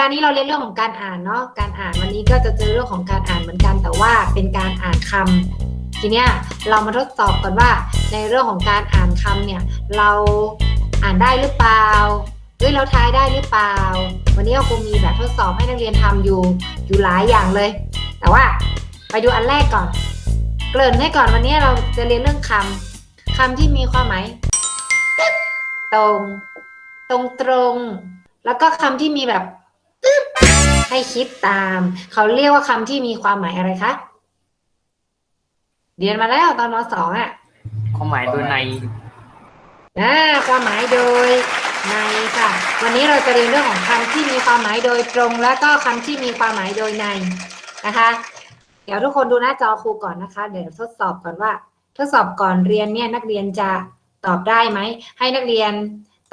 ดาห์นี้เราเรียนเรื่องของการอ่านเนาะ การอ่านวันนี้ก็จะเจอเรื่องของการอ่านเหมือนกัน แต่ว่าเป็นการอ่านคำทีเนี้ยเรามาทดสอบก่อนว่า ในเรื่องของการอ่านคำเนี่ยเราอ่านได้หรือเปล่าเฮ้ยเราทายได้หรือเปล่า วันนี้เราคงมีแบบทดสอบให้นักเรียนทำอยู่อยู่หลายอย่างเลย แต่ว่าไปดูอันแรกก่อน เกริ่นให้ก่อนวันนี้เราจะเรียนเรื่องคำคำที่มีความหมายตรง ตรงตรงๆแล้วก็คำที่มีแบบ อึ๊บให้คิดตาม เขาเรียกว่าคำที่มีความหมายอะไรคะเรียนมาแล้วตอนมสองอะความหมายโดยในอ่าความหมายโดยในค่ะ วันนี้เราจะเรียนเรื่องของคำที่มีความหมายโดยตรง และก็คำที่มีความหมายโดยในนะคะ เดี๋ยวทุกคนดูหน้าจอครูก่อนนะคะ เดี๋ยวทดสอบก่อนว่า ทดสอบก่อนเรียนเนี่ยนักเรียนจะตอบได้ไหมให้นักเรียน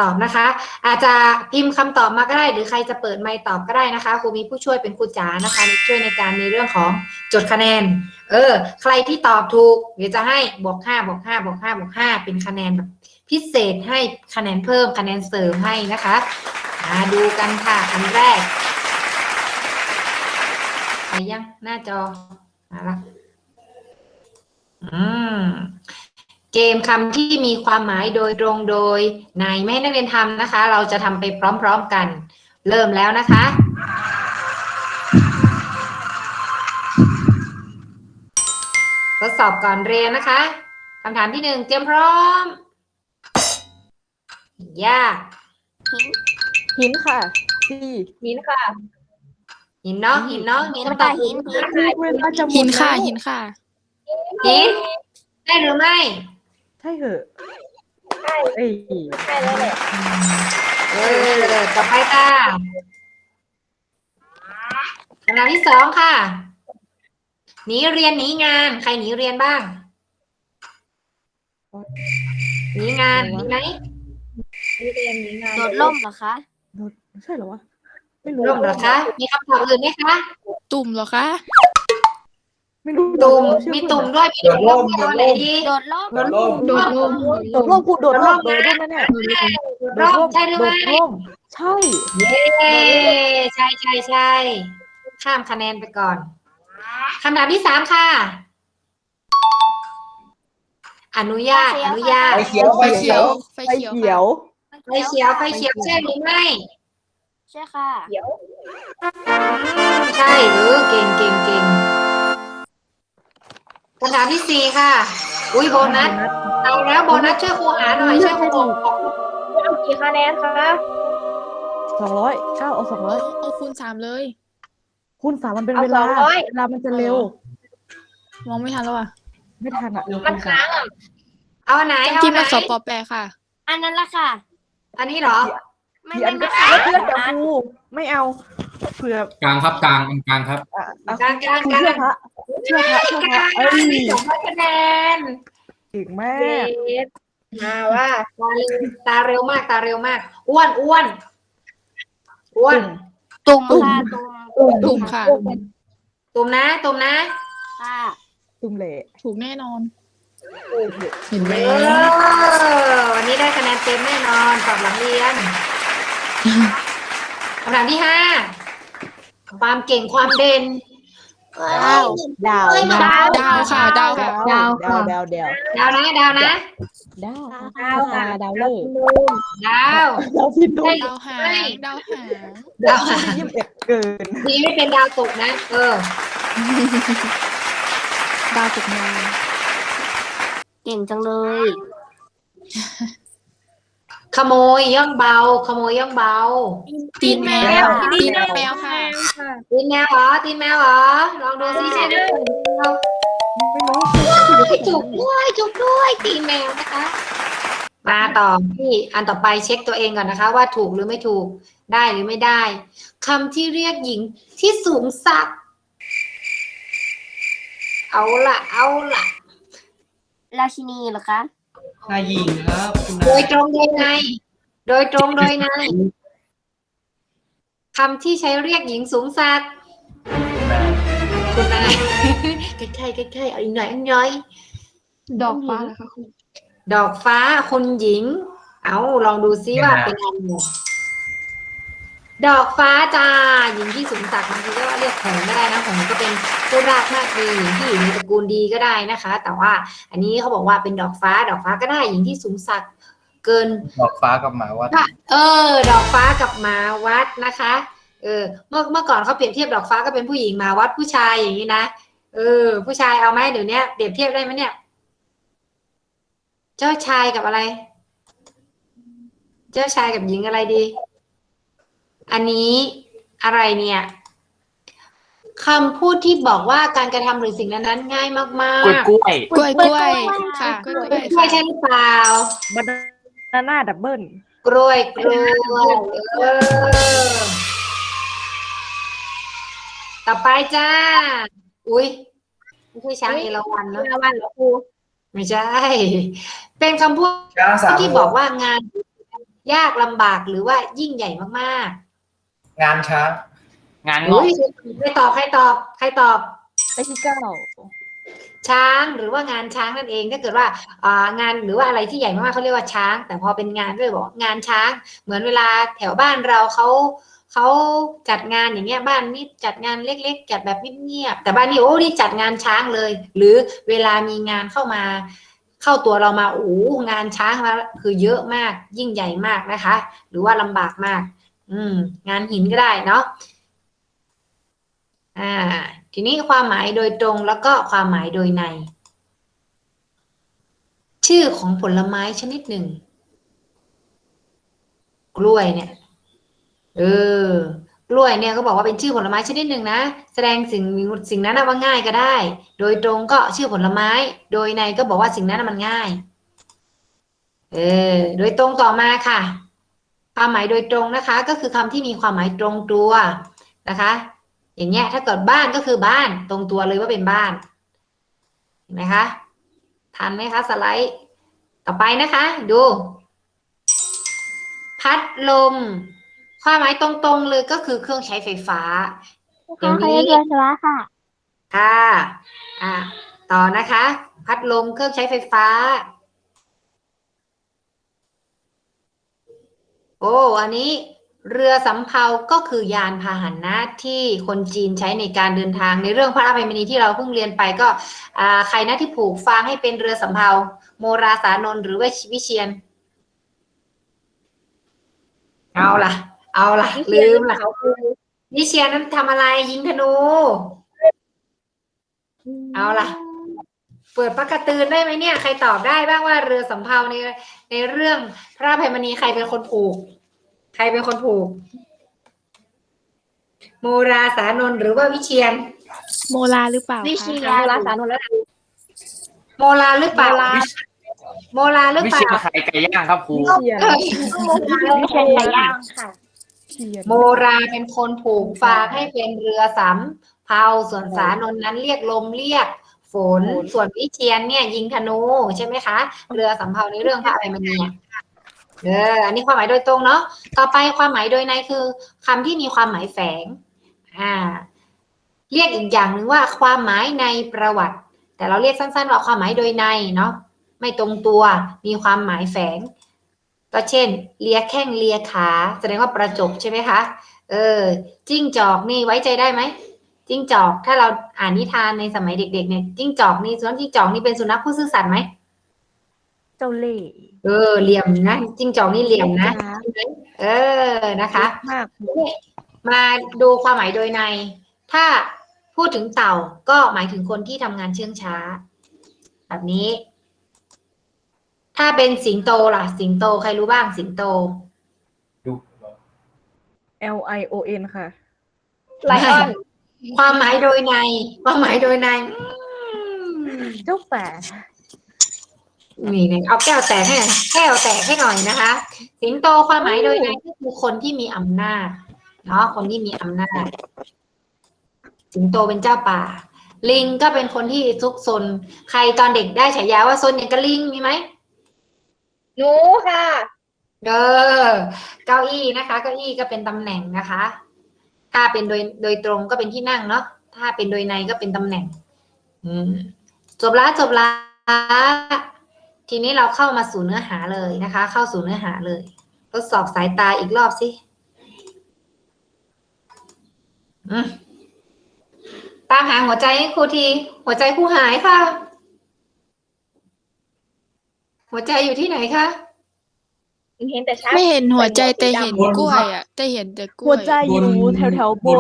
ตอบนะคะ อาจจะพิมพ์คำตอบมาก็ได้ หรือใครจะเปิดไมค์ตอบก็ได้นะคะครูมีผู้ช่วยเป็นครูจ๋านะคะช่วยในการในเรื่องของจดคะแนน เออ ใครที่ตอบถูกเดี๋ยวจะให้บวกห้าบวกห้าบวกห้าบวกห้าเป็นคะแนนแบบพิเศษให้คะแนนเพิ่มคะแนนเสริมให้นะคะมาดูกันค่ะอันแรกไปยังหน้าจอมาละอืม เกมคำที่มีความหมายโดยตรงโดยในไม่ให้นักเรียนทำนะคะ เราจะทำไปพร้อมๆกัน เริ่มแล้วนะคะ ทดสอบก่อนเรียนนะคะคำถามที่หนึ่งเตรียมพร้อม ยากหินค่ะสี่หินค่ะ หินเนาะหินเนาะมีคำตอบหินเวลาจะหมดหินค่ะแล้วหินค่ะหินได้หรือไม่ ใช่เหอะใช่เอ้ยเออต่อไปค่ะคำถามที่สองค่ะ หนีเรียนหนีงาน ใครหนีเรียนบ้าง หนีงานหนีไหมโดดล่มเหรอคะ ใช่เหรอวะ ไม่รู้ร่มเหรอคะ มีคำตอบอื่นไหมคะ ตุ่มเหรอคะ ไม่รู้ตุ่มชื่อมีเพื่อนตุ่มด้วยมีตุ่มร่มด้วยไหนดีโดดล่ม โดดร่มโดดร่มโดดร่มพูดโดดร่มโดดร่มแน่แน่โดดร่มใช่หรือโดไม่ดร่มใช่เย้ใช่ใช่ใช่ข้ามคะแนนไปก่อนคำถามที่สามค่ะ อนุญาต อนุญาตไฟเขียวไฟเขียวไฟไฟเขียวเขียวไฟเขียวไฟเขียวใช่หรือไม่ใช่ค่ะใช่หรือเก่งเก่งเก่ง คำถามที่สี่ค่ะ อุ้ยโบนัสเอาแล้วโบนัสช่วยครูหาหน่อยช่วยครูบอกกี่คะแนนคะสองร้อยเก้าเอาสองร้อยเอาเอาคูณสามเลย คูณสามมันเป็นเวลาเวลามันจะเร็ว มองไม่ทันแล้วอะไม่ทันอะมันค้างอะเอาอันไหนเอาที่อันไหนมันสอบปอแปรค่ะ อันนั้นละค่ะ อันนี้เหรอ ไม่กี่อัไม่นไม่ก็ค่ะเพื่อนกับครูไม่เอาเผื่อกลางครับกลางอันกลางครับอะอะกลางกลางครูกลาง เชื่อพระ เชื่อพระเชื่อพระเอ้ยสองร้อยคะแนนเก่งมากมาว่าตาเร็วตาเร็วมากตาเร็วมาก อ้วนอ้วนอ้วนตุ่มค่ะตุ่มตุ่มค่ะ ตุ่มนะตุ่มนะค่ะตุ้มเหล่ถูกแน่นอน เห็นไหมเออวันนี้ได้คะแนนเต็มแน่นอนสอบหลังเรียนคำถามที่ห้าความเก่งความเด่น ว้าวดาวดาวดาวค่ะดาวค่ะดาวดาวดาวดาวดาวนะดาวนะดาวดาวตาดาวเลิกดาวดาวพี่ตุ้มดาวหางดาวหางดาวหายี่สิบเอ็ดเกินดีไม่เป็นดาวตกนะ เออ ดาวตกมาเก่งจังเลย ขโมยย่องเบา ขโมยย่องเบา ตีนแมวตีนแมวค่ะ ตีนแมวเหรอตีนแมวเหรอลองดูซิใช่ไหมไม่รู้จุกด้วยจุกด้วยตีนแมวนะคะ มาต่อที่อันต่อไปเช็คตัวเองก่อนนะคะ ว่าถูกหรือไม่ถูกได้หรือไม่ได้คำที่เรียกหญิงที่สูงสัก เอาละเอาละราชินีเหรอคะ นายหญิงครับคุณโดนายยตรงโดยใน โดยตรงโดยในคำที่ใช้เรียกหญิงสูงสักคุณนาย ใกล้ๆใกล้ๆเอาอีกหน่อยอันน้อย ดอกฟ้าเหรอคะคุณดอกฟ้าคนหญิง เอาลองดูซิว่าเป็นอะไร ดอกฟ้าจ้าหญิงที่สูงศักดิ์บางทีก็เรียกหงส์ก็ได้นะหงส์ก็เป็นผู้รากมากดีหญิงที่อยู่ในตระกูลดีก็ได้นะคะ แต่ว่าอันนี้เขาบอกว่าเป็นดอกฟ้า ดอกฟ้าก็ได้หญิงที่สูงศักดิ์เกิน ดอกฟ้ากับหมาวัด เออ ดอกฟ้ากับหมาวัดนะคะ เออ เมื่อเมื่อก่อนเขาเปรียบเทียบดอกฟ้าก็เป็นผู้หญิงหมาวัดผู้ชายอย่างนี้นะเออ ผู้ชายเอาไหมเดี๋ยวนี้เปรียบเทียบได้ไหมเนี่ย เจ้าชายกับอะไร เจ้าชายกับหญิงอะไรดี อันนี้อะไรเนี่ยคำพูดที่บอกว่าการกระทำหรือสิ่งนั้นๆง่ายมากกล้วยๆกล้วยกล้วยกล้วยค่ะกล้วยกล้วยใช่ใช่หรือเปล่าบานาน่าดับเบิลกล้วยกล้วยเออต่อไปจ้า อุ้ยไม่ใช่ช้างเอราวัณเนอะเอราวัณเหรอครูไม่ใช่ เป็นคำพูดช้างสามที่บอกว่างาน ยากลำบากหรือว่ายิ่งใหญ่มาก งานช้าง งานๆงอกอุ้ยใครตอบใครตอบใครตอบไปที่เก้าช้างหรือว่างานช้างนั่นเองถ้าเกิดว่าอ่างานหรือว่าอะไรที่ใหญ่มากๆเขาเรียกว่าช้าง แต่พอเป็นงานก็เลยบอกงานช้าง เหมือนเวลาแถวบ้านเราเขาเขาจัดงานอย่างเงี้ยบ้านนี้จัดงานเล็ก ๆ จัดแบบเงียบๆแต่บ้านนี้โอ้นี่จัดงานช้างเลย หรือเวลามีงานเข้ามาเข้าตัวเรามาโอ้งานช้างมาคือเยอะมากยิ่งใหญ่มากนะคะ หรือว่าลำบากมาก อืม งานหินก็ได้เนาะอ่า ทีนี้ความหมายโดยตรงแล้วก็ความหมายโดยใน ชื่อของผลไม้ชนิดหนึ่ง กล้วยเนี่ย เออกล้วยเนี่ยก็บอกว่าเป็นชื่อผลไม้ชนิดหนึ่งนะ แสดงสิ่งสิ่งนั้นว่าง่ายก็ได้ โดยตรงก็ชื่อผลไม้ โดยในก็บอกว่าสิ่งนั้นมันง่าย เออ โดยตรงต่อมาค่ะ ความหมายโดยตรงนะคะ ก็คือคำที่มีความหมายตรงตัวนะคะ อย่างเงี้ยถ้าเกิดบ้านก็คือบ้านตรงตัวเลยว่าเป็นบ้านเห็นไหมคะทันไหมคะสไลด์ต่อไปนะคะ ดู พัดลม ความหมายตรงๆเลยก็คือเครื่องใช้ไฟฟ้าอย่างนี้เรียนสาระค่ะค่ะ อ่า ต่อนะคะ พัดลมเครื่องใช้ไฟฟ้า โอ้อันนี้เรือสำเภาก็คือยานพาหนะที่คนจีนใช้ในการเดินทางในเรื่องพระอภัยมณีที่เราเพิ่งเรียนไปก็ใครนะที่ผูกฟางให้เป็นเรือสำเภาโมราสานนหรือว่าวิเชียน เอาล่ะ เอาล่ะ ลืมล่ะวิเชียนนั้นทำอะไรยิงธนู เอาล่ะ เปิดปากกระตือนได้ไหมเนี่ย ใครตอบได้บ้างว่าเรือสำเภาในในเรื่องพระอภัยมณีใครเป็นคนผูก ใครเป็นคนผูก โมราสานนท์หรือว่าวิเชียน โมลาหรือเปล่าวิคะเชียเวลาสานนท์แล้วโมราหรือเปล่าโมราหรือวิเปเชียล่า นไข่ไก่ย่างครับครูเชียนวิเชียนไก่ย่างค่ะเชียนโมราเป็นคนผูกฟางให้เป็นเรือสำเภาส่วนสานนท์นั้นเรียกลมเรียกฝ น ส่วนวิเชียนเนี่ย ยิงธนูใช่ไหมคะ เรือสำเภาในเรื่องพระอภัยมณีอะเอออันนี้ความหมายโดยตรงเนาะ ต่อไปความหมายโดยในคือคำที่มีความหมายแฝง อ่า เรียกอีกอย่างหนึ่งว่าความหมายในประวัติ แต่เราเรียกสั้นๆว่าความหมายโดยในเนาะ ไม่ตรงตัว มีความหมายแฝง ก็เช่น เลียแข้งเลียขา แสดงว่าประจบใช่ไหมคะ เออ จิ้งจอกนี่ไว้ใจได้ไหม จิ้งจอก ถ้าเราอ่านนิทานในสมัยเด็ก ๆ เนี่ยจิ้งจอกนี่ส่วนจิ้งจอกนี่เป็นสุนัขผู้ซื่อสัตย์ไหมเจ้าเล่ห์เออเหลี่ยมนะจิ้งจอกนี่เหลี่ยมนะเออนะคะมากมาดูความหมายโดยใน ถ้าพูดถึงเต่าก็หมายถึงคนที่ทำงานเชื่องช้า แบบนี้ ถ้าเป็นสิงโตล่ะ สิงโตใครรู้บ้างสิงโตดู L I O N ค่ะไลออน ความหมายโดยใน ความหมายโดยในอืมเจ้าป่านี่เนี่ยเอาแก้วแตกให้หน่อยแก้วแตกให้หน่อยนะคะ สิงโตความหมายโดยในก็คือคนที่มีอำนาจเนาะคนที่มีอำนาจ สิงโตเป็นเจ้าป่า ลิงก็เป็นคนที่ซุกซนใครตอนเด็กได้ฉายาว่าซนอย่างกับลิงมีไหมหนูค่ะ เออเก้าอี้นะคะ เก้าอี้ก็เป็นตำแหน่งนะคะ ถ้าเป็นโดยโดยตรงก็เป็นที่นั่งเนาะถ้าเป็นโดยในก็เป็นตำแหน่งอืมจบละจบละทีนี้เราเข้ามาสู่เนื้อหาเลยนะคะ เข้าสู่เนื้อหาเลย ทดสอบสายตาอีกรอบสิอืมตามหาหัวใจให้ครูที หัวใจครูหายค่ะ หัวใจอยู่ที่ไหนคะ เห็นแต่ช้างไม่เห็นหัวใจแต่เห็นกล้วยอะแต่เห็นแต่กล้หัววยใจอยู่แถวแถวๆบน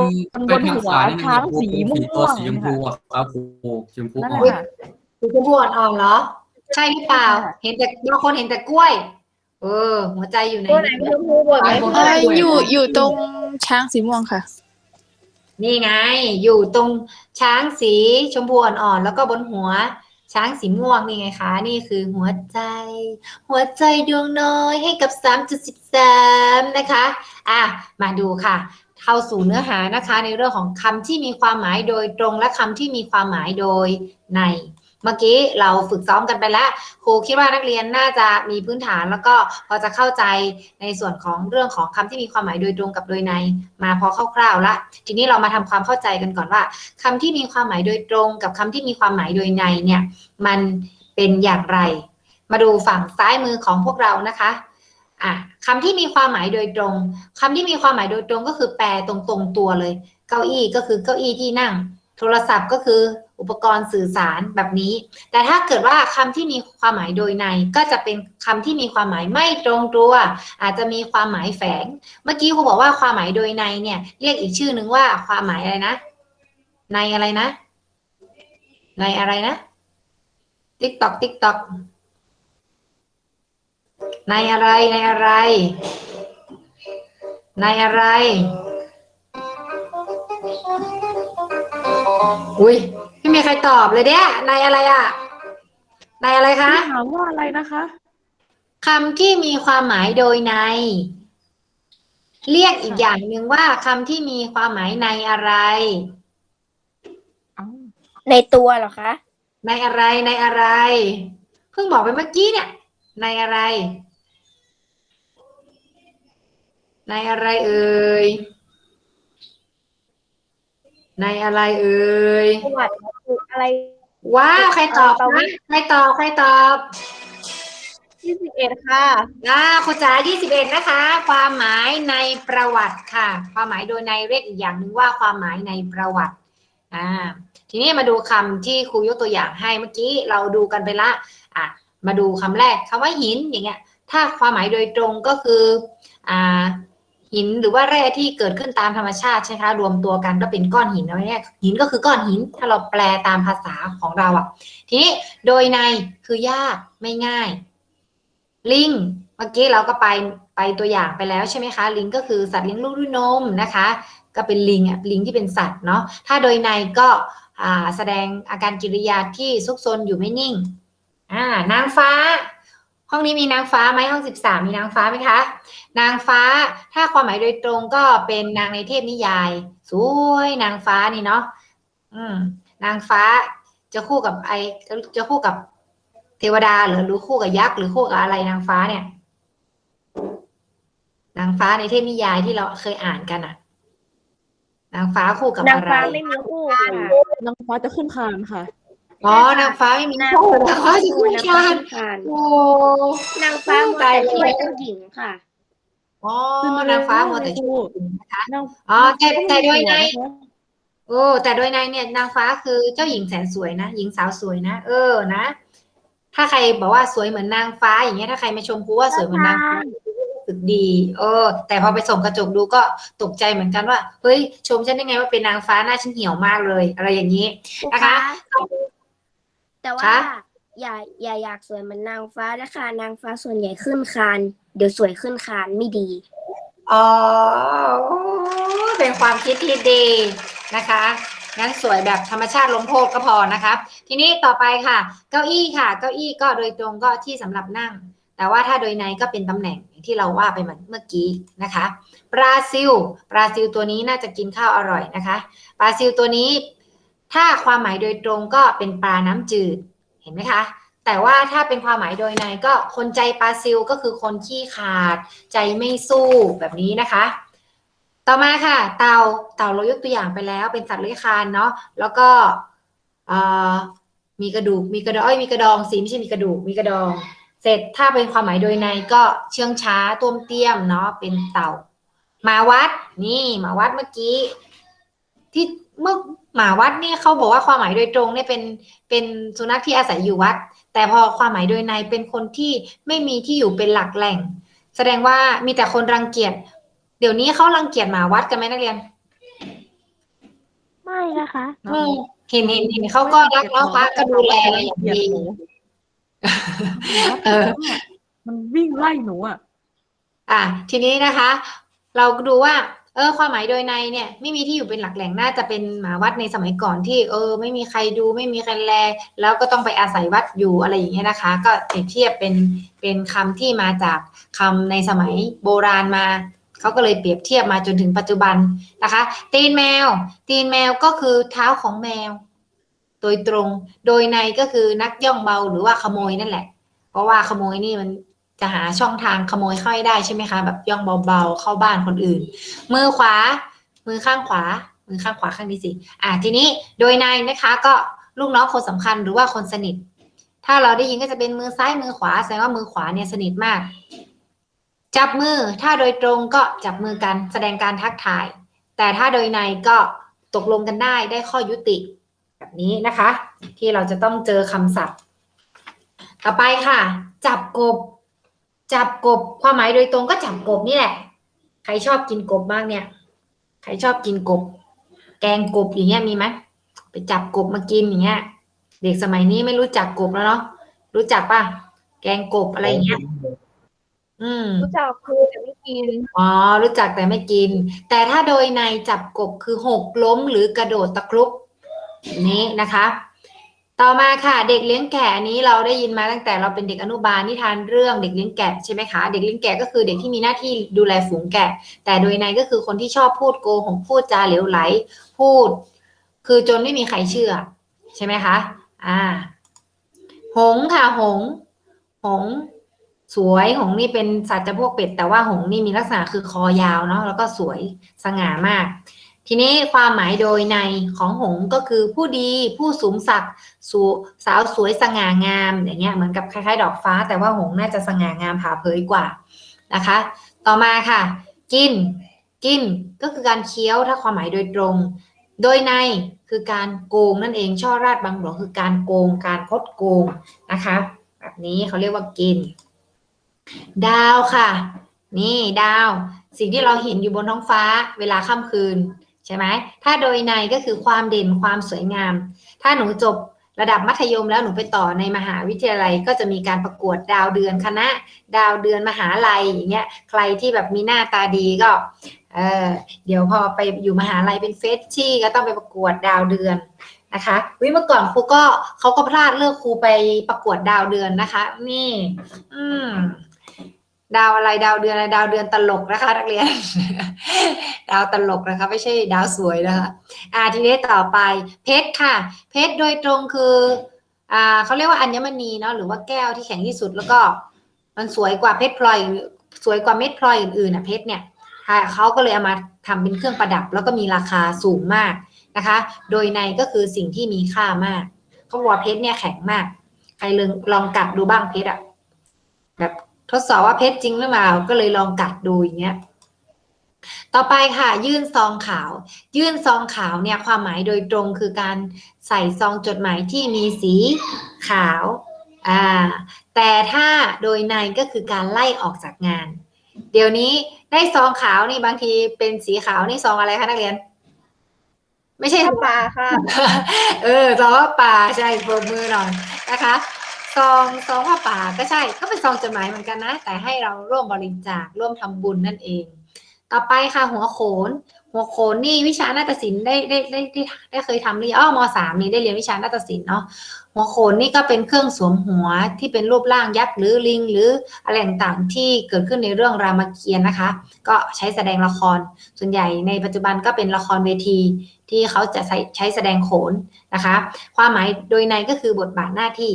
บนหัวช้างสีม่วตัวงสีชมพูอะครับครูชมพูนั่นอ่แหอละนค่ะ สีชมพูอ่อนๆเหรอ ใช่หรือเปล่าค่ะเห็นแต่บางคนเห็นแต่กล้วย เออ หัวใจอยู่ไหนตัวไหนชมพูบดไหมเอ้ยอยู่อยู่ตรงช้างสีม่วงค่ะ นี่ไง อยู่ตรงช้างสีชมพูอ่อนๆ แล้วก็บนหัว ช้างสีม่วงนี่ไงคะ นี่คือหัวใจ หัวใจดวงน้อยให้กับ 3.13 นะคะ อะ มาดูค่ะ เข้าสู่เนื้อหานะคะ ในเรื่องของคำที่มีความหมายโดยตรงและคำที่มีความหมายโดยใน เมื่อกี้เราฝึกซ้อมกันไปแล้วครูคิดว่านักเรียนน่าจะมีพื้นฐานแล้วก็พอจะเข้าใจในส่วนของเรื่องของคำที่มีความหมายโดยตรงกับโดยในมาพอคร่าวๆละทีนี้เรามาทำความเข้าใจกันก่อนว่าคำที่มีความหมายโดยตรง กับคำที่มีความหมายโดยในเนี่ยมันเป็นอย่างไร มาดูฝั่งซ้ายมือของพวกเรานะคะอะคำที่มีความหมายโดยตรงคำที่มีความหมายโดยตรงก็คือแปลตรงๆตัวเลย เก้าอี้ก็คือเก้าอี้ที่นั่ง โทรศัพท์ก็คือ อุปกรณ์สื่อสารแบบนี้ แต่ถ้าเกิดว่าคำที่มีความหมายโดยในก็จะเป็นคำที่มีความหมายไม่ตรงตัว อาจจะมีความหมายแฝง เมื่อกี้ครูบอกว่าความหมายโดยในเนี่ยเรียกอีกชื่อหนึ่งว่าความหมายอะไรนะ ในอะไรนะ ในอะไรนะติ๊กตอกติ๊กตอกในอะไรในอะไร ในอะไร อุ้ย ไม่มีใครตอบเลยเนี่ยในอะไรอะ ในอะไรคะถามว่าอะไรนะคะคำที่มีความหมายโดยใน เรียกอีกอย่างหนึ่งว่าคำที่มีความหมายในอะไรเอ้าในตัวเหรอคะ ในอะไรในอะไร เพิ่งบอกไปเมื่อกี้เนี่ย ในอะไร ในอะไรเอ่ยในอะไรเอ่ยประวัติ อะไร ว้าวใครตอบประวันะติใครตอบใครตอบที่สิบเอ็ดค่ะอ่าคุณจ๋า21นะคะ ความหมายในประวัติค่ะ ความหมายโดยในเรียกอีกอย่างหนึ่งว่าความหมายในประวัติอ่าทีนี้มาดูคำที่ครูยกตัวอย่างให้เมื่อกี้เราดูกันไปละอะมาดูคำแรกคำว่าหินอย่างเงี้ย ถ้าความหมายโดยตรงก็คืออ่า หินหรือว่าแร่ที่เกิดขึ้นตามธรรมชาติใช่ไหมคะรวมตัวกันก็เป็นก้อนหินเอาเนี่ยหินก็คือก้อนหินถ้าเราแปลตามภาษาของเราอะ ทีนี้โดยในคือยากไม่ง่าย ลิงเมื่อกี้เราก็ไปไปตัวอย่างไปแล้วใช่ไหมคะ ลิงก็คือสัตว์เลี้ยงลูกด้วยนมนะคะ ก็เป็นลิงอะลิงที่เป็นสัตว์เนาะถ้าโดยในก็อ่าแสดงอาการกิริยาที่ซุกซนอยู่ไม่นิ่งอ่านางฟ้า ห้องนี้มีนางฟ้าไหมห้องสิบสามมีนางฟ้าไหมคะ นางฟ้าถ้าความหมายโดยตรงก็เป็นนางในเทพนิยาย สวยนางฟ้านี่เนาะอืม นางฟ้าจะคู่กับไอจะคู่กับเทวดาหรือหรือคู่กับยักษ์หรือคู่กับอะไรนางฟ้าเนี่ย นางฟ้าในเทพนิยายที่เราเคยอ่านกันอะนางฟ้าคู่กับนางอะไรฟ้าไม่มีคู่ค่ะนางฟ้าจะขึ้นคานค่ะ อ๋อนางฟ้าไม่มีคู่นางฟ้าจะคู่นางชาฟ้าญผ่านโอ้นางฟ้ามัวแต่ช่วยเจ้าหญิงค่ะอ๋อนางฟ้าหมดแต่ช่วยนะคะนางอ๋อแต่แต่โดยในหัวะคะโอ้แต่โดยในเนี่ยนางฟ้าคือเจ้าหญิงแสนสวยนะหญิงสาวสวยนะเออนะ ถ้าใครบอกว่าสวยเหมือนนางฟ้าอย่างเงี้ยถ้าใครมาชมกูว่าสวยเหมือนนางฟ้ารู้สึกดีเออ แต่พอไปส่องกระจกดูก็ตกใจเหมือนกันว่า เฮ้ย ชมฉันได้ไงว่าเป็นนางฟ้าหน้าฉันเหี่ยวมากเลย อะไรอย่างนี้นะคะ แต่ว่าคะอย่าอย่าอยากสวยเหมือนนางฟ้านะคะ นางฟ้าส่วนใหญ่ขึ้นคาน เดี๋ยวสวยขึ้นคานไม่ดี อ๋อ เป็นความคิดที่ดีนะคะ งั้นสวยแบบธรรมชาติลงโทษก็พอนะคะทีนี้ต่อไปค่ะ เก้าอี้ค่ะ เก้าอี้ก็โดยตรงก็ที่สำหรับนั่ง แต่ว่าถ้าโดยในก็เป็นตำแหน่งอย่างที่เราว่าไปเหมือนเมื่อกี้นะคะบราซิลบราซิลตัวนี้น่าจะกินข้าวอร่อยนะคะบราซิลตัวนี้ ถ้าความหมายโดยตรงก็เป็นปลาน้ำจืด เห็นไหมคะ แต่ว่าถ้าเป็นความหมายโดยในก็คนใจปลาซิลก็คือคนขี้ขาด ใจไม่สู้แบบนี้นะคะ ต่อมาค่ะ เต่าเต่าเรายกตัวอย่างไปแล้ว เป็นสัตว์เลื้อยคลานเนาะแล้วก็มีกระดูกมีกระดองเอ้ยมีกระดองสิไม่ใช่มีกระดูกมีกระดอง เสร็จถ้าเป็นความหมายโดยในก็เชื่องช้าต้วมเตี้ยมเนาะเป็นเต่ามาวัดนี่มาวัดเมื่อกี้ ที่เมื่อ หมาวัดเนี่ยเขาบอกว่าความหมายโดยตรงเนี่ยเป็นเป็นสุนัขที่อาศัยอยู่วัด แต่พอความหมายโดยในเป็นคนที่ไม่มีที่อยู่เป็นหลักแหล่ง แสดงว่ามีแต่คนรังเกียจเดี๋ยวนี้เขารังเกียจหมาวัดกันไหมนักเรียน ไม่นะคะเออเห็นเห็นเห็นเขาก็รักน้องฟ้าก็ดูแลอย่างดีเออ มันวิ่งไล่หนูอะ อะทีนี้นะคะ เราก็ดูว่า เออความหมายโดยในเนี่ยไม่มีที่อยู่เป็นหลักแหล่งน่าจะเป็นหมาวัดในสมัยก่อนที่ เออ ไม่มีใครดูไม่มีใครแล แล้วก็ต้องไปอาศัยวัดอยู่อะไรอย่างเงี้ยนะคะ ก็เปรียบเทียบเป็นเป็นคำที่มาจากคำในสมัยโบราณมาเขาก็เลยเปรียบเทียบมาจนถึงปัจจุบันนะคะ ตีนแมว ตีนแมวก็คือเท้าของแมว โดยตรง โดยในก็คือนักย่องเบาหรือว่าขโมยนั่นแหละ เพราะว่าขโมยนี่มัน จะหาช่องทางขโมยเข้าให้ได้ใช่ไหมคะ แบบย่องเบาๆเข้าบ้านคนอื่น มือขวา มือข้างขวา มือข้างขวาข้างนี้สิอ่าทีนี้โดยในนะคะก็ลูกน้องคนสำคัญหรือว่าคนสนิท ถ้าเราได้ยินก็จะเป็นมือซ้ายมือขวาแสดงว่ามือขวาเนี่ยสนิทมาก จับมือถ้าโดยตรงก็จับมือกันแสดงการทักทาย แต่ถ้าโดยในก็ตกลงกันได้ได้ข้อยุติแบบนี้นะคะ ที่เราจะต้องเจอคำศัพท์ ต่อไปค่ะ จับกบ จับกบความหมายโดยตรงก็จับกบนี่แหละ ใครชอบกินกบบ้างเนี่ย ใครชอบกินกบ แกงกบอย่างเงี้ยมีไหมไปจับกบมากินอย่างเงี้ย เด็กสมัยนี้ไม่รู้จักกบแล้วเนาะรู้จักป่ะแกงกบอะไรอย่างเงี้ย อืม รู้จักครูแต่ไม่กิน อ๋อ รู้จักแต่ไม่กิน แต่ถ้าโดยในจับกบคือหกล้มหรือกระโดดตะครุบนี้นะคะ ต่อมาค่ะเด็กเลี้ยงแกะอันนี้เราได้ยินมาตั้งแต่เราเป็นเด็กอนุบาลนิทานเรื่องเด็กเลี้ยงแกะใช่ไหมคะเด็กเลี้ยงแกะก็คือเด็กที่มีหน้าที่ดูแลฝูงแกะ แต่โดยในก็คือคนที่ชอบพูดโกหกพูดจาเหลวไหล พูด คือจนไม่มีใครเชื่อ ใช่ไหมคะอ่า หงส์ค่ะหงส์หงส์สวยหงส์นี่เป็นสัตว์จำพวกเป็ดแต่ว่าหงส์นี่มีลักษณะคือคอยาวเนาะแล้วก็สวยสง่ามาก ทีนี้ความหมายโดยในของหงก็คือผู้ดีผู้สูงศักดิ์สูสาวสวยสง่างามอย่างเงี้ยเหมือนกับคล้ายๆ ดอกฟ้า แต่ว่าหงน่าจะสง่างามผ่าเผยกว่านะคะ ต่อมาค่ะ กิน กินก็คือการเคี้ยวถ้าความหมายโดยตรง โดยในคือการโกงนั่นเองช่อราดบางหลวงคือการโกงการคดโกงนะคะ แบบนี้เขาเรียกว่ากิน ดาวค่ะ นี่ดาว สิ่งที่เราเห็นอยู่บนท้องฟ้า เวลาค่ำคืน ใช่ไหมถ้าโดยในก็คือความเด่นความสวยงาม ถ้าหนูจบระดับมัธยมแล้วหนูไปต่อในมหาวิทยาลัยก็จะมีการประกวดดาวเดือนคณะ ดาวเดือนมหาลัยอย่างเงี้ยใครที่แบบมีหน้าตาดีก็เออเดี๋ยวพอไปอยู่มหาลัยเป็นเฟสชี่ก็ต้องไปประกวดดาวเดือนนะคะวิเมื่อก่อนครูก็เขาก็พลาดเลือกครูไปประกวดดาวเดือนนะคะ นี่ อืม ดาวอะไรดาวเดือนอะไรดาวเดือนตลกนะคะนักเรียน ดาวตลกนะคะ ไม่ใช่ดาวสวยนะคะอ่าทีนี้ต่อไปเพชรค่ะ เพชรโดยตรงคืออ่าเขาเรียกว่าอัญมณีเนาะหรือว่าแก้วที่แข็งที่สุดแล้วก็ มันสวยกว่าเพชรพลอยสวยกว่าเม็ดพลอยอื่นๆนะเพชรเนี่ยเขาก็เลยเอามาทำเป็นเครื่องประดับ แล้วก็มีราคาสูงมากนะคะ โดยในก็คือสิ่งที่มีค่ามากเขาบอกว่าเพชรเนี่ยแข็งมากใครลองลองกัดดูบ้างเพชรอะแบบ ทดสอบว่าเพชรจริงหรือเปล่าก็เลยลองกัดดูอย่างเงี้ยต่อไปค่ะ ยื่นซองขาว ยื่นซองขาวเนี่ยความหมายโดยตรงคือการใส่ซองจดหมายที่มีสีขาวอ่าแต่ถ้าโดยในก็คือการไล่ออกจากงาน เดี๋ยวนี้ได้ซองขาวนี่บางทีเป็นสีขาวนี่ซองอะไรคะนักเรียน ไม่ใช่ปลาค่ะ เออซองผ้าป่าใช่ปรบมือหน่อยนะคะ ซองซองผ้าป่าก็ใช่ก็เป็นซองจดหมายเหมือนกันนะ แต่ให้เราร่วมบริจาคร่วมทำบุญนั่นเอง ต่อไปค่ะหัวโขน หัวโขนนี่วิชานาฏศิลป์ได้ได้ได้ได้ได้เคยทำหรืออ้อมสามนี่ได้เรียนวิชานาฏศิลป์เนาะหัวโขนนี่ก็เป็นเครื่องสวมหัวที่เป็นรูปร่างยักษ์หรือลิง หรืออะไรต่างๆที่เกิดขึ้นในเรื่องรามเกียรติ์นะคะ ก็ใช้แสดงละครส่วนใหญ่ในปัจจุบันก็เป็นละครเวทีที่เขาจะใช้ใช้แสดงโขนนะคะ ความหมายโดยในก็คือบทบาทหน้าที่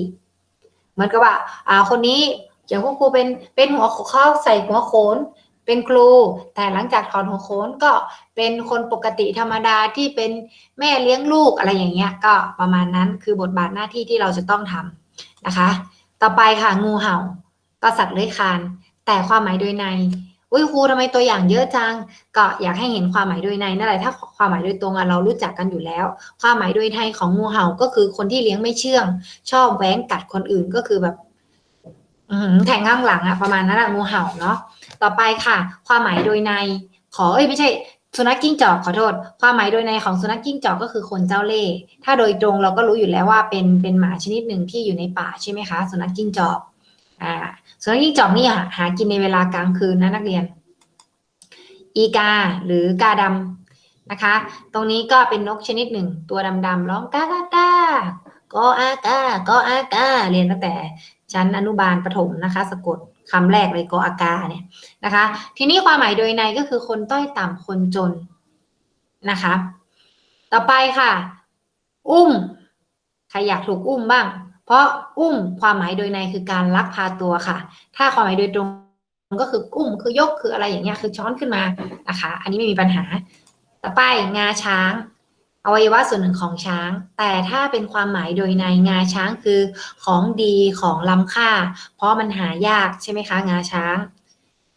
เหมือนกับว่า อ่า คนนี้อย่างพวกครูเป็นเป็นหัวเขาใส่หัวโขน เป็นครู แต่หลังจากถอนหัวโขนก็เป็นคนปกติธรรมดาที่เป็นแม่เลี้ยงลูกอะไรอย่างเงี้ย ก็ประมาณนั้นคือบทบาทหน้าที่ที่เราจะต้องทำนะคะ ต่อไปค่ะงูเห่า ก็สัตว์เลื้อยคลาน แต่ความหมายโดยใน อุ้ยครูทำไมตัวอย่างเยอะจัง ก็อยากให้เห็นความหมายโดยในนั่นแหละถ้าความหมายโดยตรงอะเรารู้จักกันอยู่แล้ว ความหมายโดยในของงูเห่าก็คือคนที่เลี้ยงไม่เชื่อง ชอบแหวงกัดคนอื่นก็คือแบบแทงข้างหลังอะประมาณนั้นอะงูเห่าเนาะต่อไปค่ะ ความหมายโดยใน ขอเอ้ยไม่ใช่สุนัขจิ้งจอกขอโทษ ความหมายโดยในของสุนัขจิ้งจอกก็คือคนเจ้าเล่ห์ถ้าโดยตรงเราก็รู้อยู่แล้วว่าเป็นเป็นหมาชนิดหนึ่งที่อยู่ในป่าใช่ไหมคะ สุนัขจิ้งจอกอ่า สุนัขจิ้งจอกนี่หาหากินในเวลากลางคืนนะนักเรียน อีกาหรือกาดำนะคะ ตรงนี้ก็เป็นนกชนิดหนึ่ง ตัวดำๆร้องกากากากออากากออากาเรียนตั้งแต่ชั้นอนุบาลประถมนะคะ สะกดคำแรกเลยกออากาเนี่ยนะคะ ทีนี้ความหมายโดยในก็คือคนต้อยต่ำคนจนนะคะ ต่อไปค่ะ อุ้ม ใครอยากถูกอุ้มบ้าง เพราะอุ้มความหมายโดยในคือการลักพาตัวค่ะ ถ้าความหมายโดยตรงก็คืออุ้มคือยกคืออะไรอย่างเงี้ยคือช้อนขึ้นมานะคะ อันนี้ไม่มีปัญหา ต่อไปงาช้างอวัยวะส่วนหนึ่งของช้าง แต่ถ้าเป็นความหมายโดยในงาช้างคือของดีของล้ำค่า เพราะมันหายากใช่ไหมคะ งาช้าง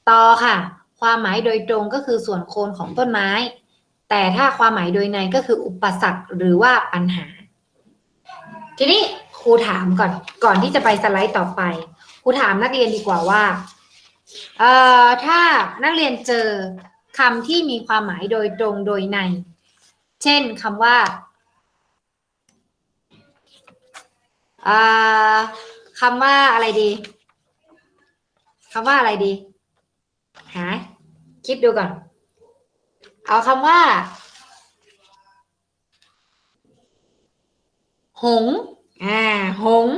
ต่อค่ะ ความหมายโดยตรงก็คือส่วนโคนของต้นไม้ แต่ถ้าความหมายโดยในก็คืออุปสรรคหรือว่าปัญหา ทีนี้ ครูถามก่อน ก่อนที่จะไปสไลด์ต่อไปครูถามนักเรียนดีกว่าว่า เอ่อ ถ้านักเรียนเจอคำที่มีความหมายโดยตรงโดยใน เช่นคำว่าเออคำว่าอะไรดีคำว่าอะไรดี หา คิดดูก่อน เอาคำว่า หง อ่าหงส์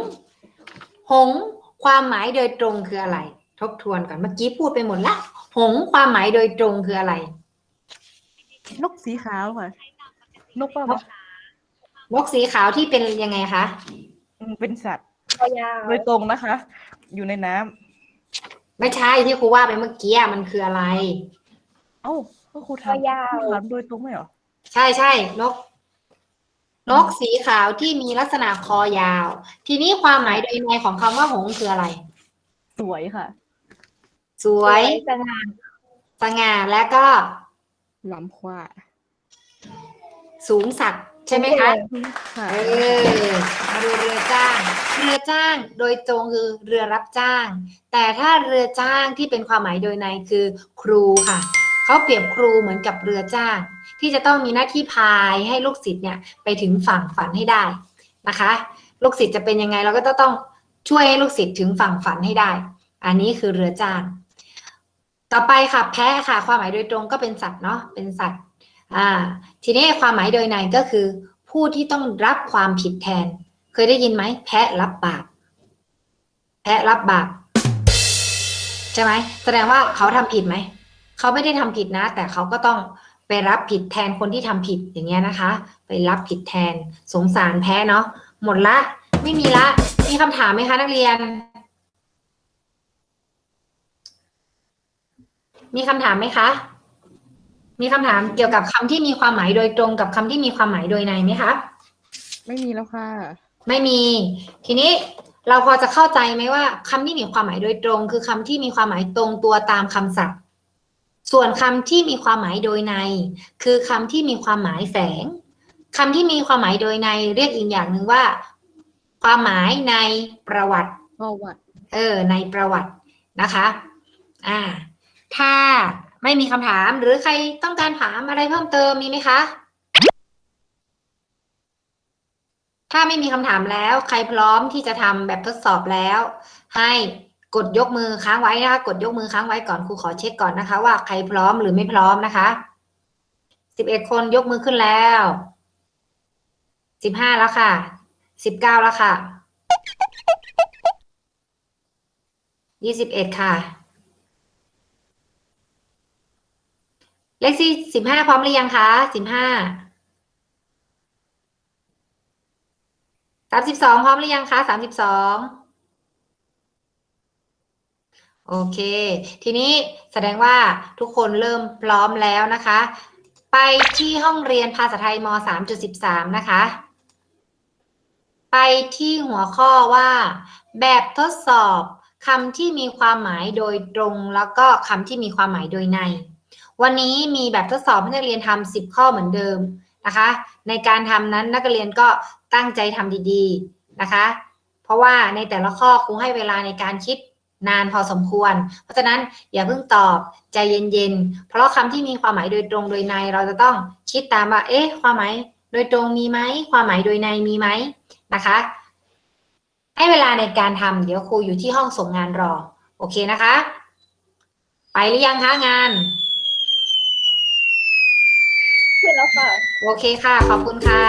หงส์ความหมายโดยตรงคืออะไร ทบทวนก่อนเมื่อกี้พูดไปหมดละหงส์ความหมายโดยตรงคืออะไร นกสีขาวค่ะนกว่านกสีขาวที่เป็นยังไงคะเป็นสัตว์คอยาวโดยตรงนะคะ อยู่ในน้ำไม่ใช่ที่ครูว่าไปเมื่อกี้อะมันคืออะไร เอ้าก็ครูคอถามยาวครูถามโดยตรงไหมเหรอใช่ใช่นก นกสีขาวที่มีลักษณะคอยาว ทีนี้ความหมายโดยในของคำว่าหงส์คืออะไร สวยค่ะ สวยสง่าสง่าและก็ลำควาสูงสักดิ์ใช่ไหมคะ ค่ะเออมาดูเรือจ้าง เรือจ้างโดยตรงคือเรือรับจ้าง แต่ถ้าเรือจ้างที่เป็นความหมายโดยในคือครูค่ะ เขาเปรียบครูเหมือนกับเรือจ้าง ที่จะต้องมีหน้าที่พายให้ลูกศิษย์เนี่ยไปถึงฝั่งฝันให้ได้นะคะ ลูกศิษย์จะเป็นยังไงเราก็ต้องช่วยให้ลูกศิษย์ถึงฝั่งฝันให้ได้ อันนี้คือเรือจ้าง ต่อไปค่ะแพะค่ะ ความหมายโดยตรงก็เป็นสัตว์เนาะเป็นสัตว์อ่าทีนี้ความหมายโดยในก็คือ ผู้ที่ต้องรับความผิดแทน เคยได้ยินไหมแพะรับบาปแพะรับบาปใช่ไหมแสดงว่าเขาทำผิดไหมเขาไม่ได้ทำผิดนะ แต่เขาก็ต้อง ไปรับผิดแทนคนที่ทำผิดอย่างเงี้ยนะคะ ไปรับผิดแทนสงสารแพ้เนาะหมดละ ไม่มีละ มีคำถามไหมคะนักเรียน มีคำถามไหมคะ มีคำถามเกี่ยวกับคำที่มีความหมายโดยตรงกับคำที่มีความหมายโดยในไหมคะไม่มีแล้วค่ะ ไม่มี ทีนี้เราพอจะเข้าใจไหมว่าคำที่มีความหมายโดยตรง คือคำที่มีความหมายตรงตัวตามคำศัพท์ ส่วนคำที่มีความหมายโดยใน คือคำที่มีความหมายแฝงคำที่มีความหมายโดยในเรียกอีกอย่างหนึ่งว่า ความหมายในประวัติประวัติเออ ในประวัตินะคะอ่าถ้าไม่มีคำถามหรือใครต้องการถามอะไรเพิ่มเติมมีไหมคะ ถ้าไม่มีคำถามแล้ว ใครพร้อมที่จะทำแบบทดสอบแล้ว ให้ กดยกมือค้างไว้นะคะกดยกมือค้างไว้ก่อนครูขอเช็คก่อนนะคะ ว่าใครพร้อมหรือไม่พร้อมนะคะสิบเอ็ดคนยกมือขึ้นแล้วสิบห้าแล้วค่ะสิบเก้าแล้วค่ะยี่สิบเอ็ดค่ะ เลขที่สิบห้าพร้อมหรือยังคะสิบห้าสามสิบสองพร้อมหรือยังคะสามสิบสอง โอเค ทีนี้แสดงว่าทุกคนเริ่มพร้อมแล้วนะคะ ไปที่ห้องเรียนภาษาไทยมสามจุดสิบสามนะคะ ไปที่หัวข้อว่า แบบทดสอบคำที่มีความหมายโดยตรง แล้วก็คำที่มีความหมายโดยใน วันนี้มีแบบทดสอบให้นักเรียนทำ10 ข้อเหมือนเดิมนะคะ ในการทำนั้นนักเรียนก็ตั้งใจทำดีๆนะคะ เพราะว่าในแต่ละข้อครูให้เวลาในการคิด นานพอสมควร เพราะฉะนั้นอย่าเพิ่งตอบใจเย็นๆ เพราะคำที่มีความหมายโดยตรงโดยใน เราจะต้องคิดตามว่า เอ๊ะ ความหมายโดยตรงมีไหม ความหมายโดยในมีไหมนะคะ ให้เวลาในการทำเดี๋ยวครูอยู่ที่ห้องส่งงานรอ โอเคนะคะ ไปหรือยังคะงานขึ้นแล้วค่ะ โอเคค่ะ ขอบคุณค่ะ